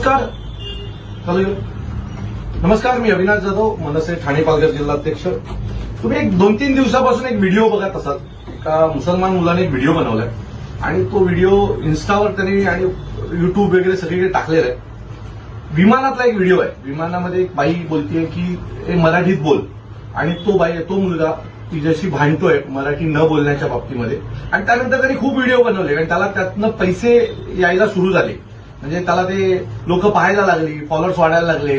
नमस्कार. हॅलो. नमस्कार मी अविनाश जाधव मनसे ठाणे पालघर जिल्हाध्यक्ष. तुम्ही एक दोन तीन दिवसापासून एक व्हिडिओ बघत असाल. का मुसलमान मुलाने एक व्हिडिओ बनवलाय. आणि तो व्हिडिओ इन्स्टावर त्यांनी आणि युट्यूब वगैरे सगळीकडे टाकलेला आहे. विमानातला एक व्हिडिओ आहे. विमानामध्ये एक बाई बोलतीये की मराठीत बोल. आणि तो बाई तो मुलगा तिच्याशी भांडतोय मराठी न बोलण्याच्या बाबतीमध्ये. आणि त्यानंतर त्यांनी खूप व्हिडिओ बनवले आणि त्याला त्यातनं पैसे यायला सुरू झाले. लोक पहाय लगे फॉलोअर्स वाड़ा लगे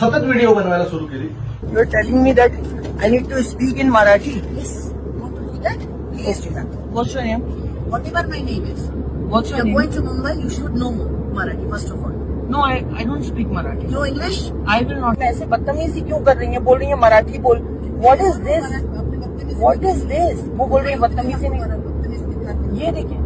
सतत वीडियो बनवा telling me that I need to speak in Marathi No, I I don't speak Marathi. No English. I will not. बदतमीजी क्यों कर रही है बोल रही है मराठी बोल. What is this? What is this? वो बोल रही है बदतमीजी नहीं. ये देखें.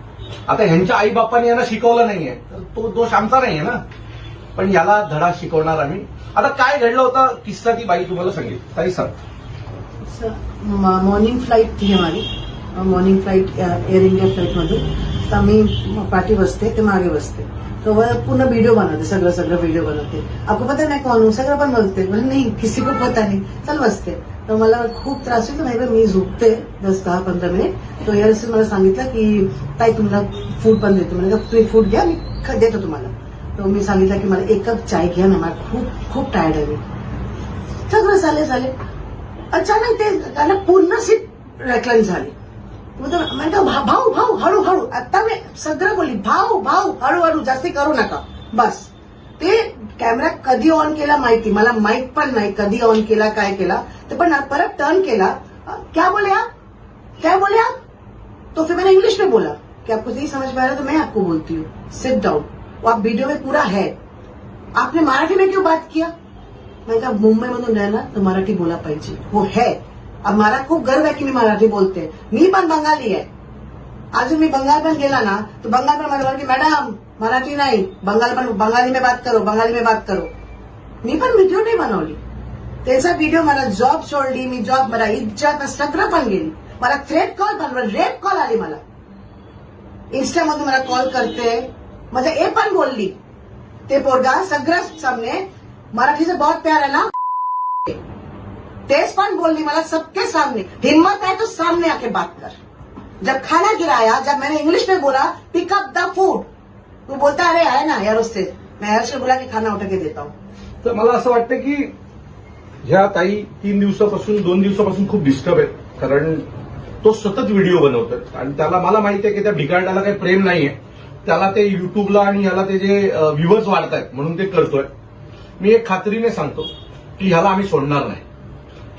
आता ह्यांच्या आई बापाने यांना शिकवलं नाहीये. तर तो दोष आमचा नाहीये ना. पण याला धडा शिकवणार आम्ही. आता काय घडलं होतं? किस्सा ती बाई तुम्हाला सांगेल. ताई सांग. मॉर्निंग फ्लाईट ती हमारी. मॉर्निंग फ्लाईट एअर इंडिया फ्लाईटमध्ये तर आम्ही पाठी बसते ते मागे बसते. तो वह पूर्ण वीडियो बनाते सगळं सगळं वीडियो बनवते. आपको पता नाही कौन सगळं पण बसते म्हणजे नाही किसी को पता नाही. चल बसते. तर मला खूप त्रास होतो नाही मी झोपते दस दहा पंधरा मिनिट. तो एअर मला सांगितलं की ताई तुम्हाला फूड पण देतो. म्हणजे तुम्ही फूड घ्या मी देतो तुम्हाला. तर मी सांगितलं की मला एक कप चाय घ्या ना मला खूप खूप टायर्ड आहे मी. सगळं झाले झाले. अचानक ते त्याला पूर्ण सीट रेकलाईन झाली. म्हणतो भाऊ भाऊ हळूहळू आता मी सगळं बोलली भाऊ भाऊ हळूहळू जास्ती करू नका. बस. ते कॅमेरा कधी ऑन केला माहिती? मला माहीत पण नाही कधी ऑन केला काय केला. तर पण परत टर्न केला. क्या बोले आप? क्या बोले आप? तो फिर मैंने इंग्लिश में बोला. कि आपको नहीं समझ में आ रहा तो मैं आपको बोलती हूँ. सिट डाउन वो आप वीडियो में पूरा है. आपने मराठी में क्यों बात किया? मैं कहा मुंबई मधून ना तर मराठी बोला पाहिजे. वो है. अब मला खूप गर्व आहे की मी मराठी बोलते मी पण बंगाली आहे. अजून मी बंगाल पण गेला ना तो बंगाल पण मला की मॅडम, मराठी नाही, बंगाल पण बंगाली में बात करो, बंगाली में बात करो। मी पण व्हिडिओ नाही बनवली त्याचा व्हिडिओ मला जॉब सोडली मी जॉब मला इज़्ज़त सगळं पण गेली। मला थ्रेट कॉल पण रेप कॉल आली मला। इन्स्टामधून मला कॉल करते, माझं ए पण बोलली ते पोरगा सगळं सामने मराठीचं बहुत प्यार है ना? तेज पण बोलनी मला सबके सामने। हिम्मत है तो सामने आके बात कर। जब खाना गिराया जब मैंने इंग्लिश में बोला पिक अप द फूड तू बोलता अरे आहे ना यार उससे। मैं हर्ष बोला की खाना उठा के देता हूँ। तर मला असं वाटतं की ह्या ताई तीन दिवसापासून दोन दिवसापासून खूप डिस्टर्ब आहेत. कारण तो सतत व्हिडिओ बनवतात आणि त्याला मला माहिती आहे की त्या भिकाडाला काही प्रेम नाहीये. त्याला ते युट्यूबला आणि ह्याला ते जे व्ह्युअर्स आहेत म्हणून ते करतोय. मी एक खात्रीने सांगतो की ह्याला आम्ही सोडणार नाही.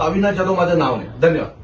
अविनाश जाधव माझं नाव नाही. धन्यवाद.